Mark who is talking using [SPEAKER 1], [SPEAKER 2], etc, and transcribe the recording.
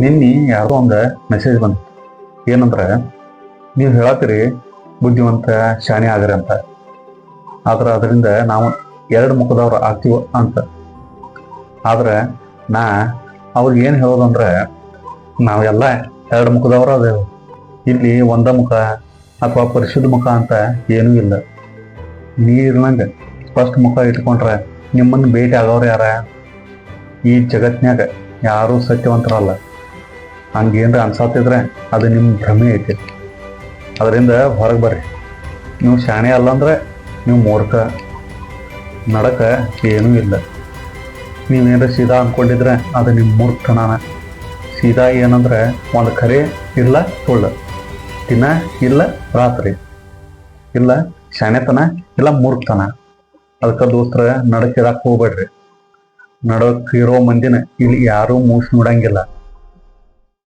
[SPEAKER 1] ನಿನ್ನೆ ಯಾರೋ ಒಂದು ಮೆಸೇಜ್ ಬಂತು. ಏನಂದ್ರೆ, ನೀವು ಹೇಳತ್ತೀರಿ ಬುದ್ಧಿವಂತ, ಶಾಣೆ ಆಗ್ರಿ ಅಂತ. ಆದ್ರೆ ಅದರಿಂದ ನಾವು ಎರಡು ಮುಖದವ್ರು ಆಗ್ತೀವ ಅಂತ. ಆದ್ರೆ ನಾ ಅವ್ರಿಗೆ ಏನು ಹೇಳೋದಂದ್ರೆ ನಾವೆಲ್ಲ ಎರಡು ಮುಖದವ್ರು ಅದೇವು ಇಲ್ಲಿ ಒಂದ ಮುಖ ಅಥವಾ ಪರಿಶುದ್ಧ ಮುಖ ಅಂತ ಏನೂ ಇಲ್ಲ. ನೀರಿನಂಗೆ ಸ್ಪಷ್ಟ ಮುಖ ಇಟ್ಕೊಂಡ್ರೆ ನಿಮ್ಮನ್ನು ಭೇಟಿ ಆಗೋರು ಯಾರ? ಈ ಜಗತ್ತಿನ್ಯಾಗ ಯಾರೂ ಸತ್ಯವಂತರಲ್ಲ. ಹಂಗೇನ್ರ ಅನ್ಸಾತಿದ್ರೆ ಅದು ನಿಮ್ಮ ಭ್ರಮೆ ಐತಿ. ಅದರಿಂದ ಹೊರಗೆ ಬರ್ರಿ. ನೀವು ಶಾಣೆ ಅಲ್ಲಂದ್ರೆ ನೀವು ಮೂರ್ಖ. ನಡಕ ಏನೂ ಇಲ್ಲ. ನೀವೇನರ ಸೀದಾ ಅಂದ್ಕೊಂಡಿದ್ರೆ ಅದು ನಿಮ್ಮ ಮೂರ್ಖನಾನ ಸೀದಾ ಏನಂದ್ರೆ ಒಂದು ಕರೆ ಇಲ್ಲ ಸುಳ್ಳು. ದಿನ ಇಲ್ಲ ರಾತ್ರಿ. ಇಲ್ಲ ಶಾಣೆತನ ಇಲ್ಲ ಮೂರ್ಖತನ. ಅದಕ್ಕೆ ದೋಸ್ತರ ನಡಕ್ ಹೋಗ್ಬೇಡ್ರಿ. ನಡಕ್ ಇರೋ ಮಂದಿನ ಇಲ್ಲಿ ಯಾರೂ ಮೂಸ್ ನೋಡಂಗಿಲ್ಲ.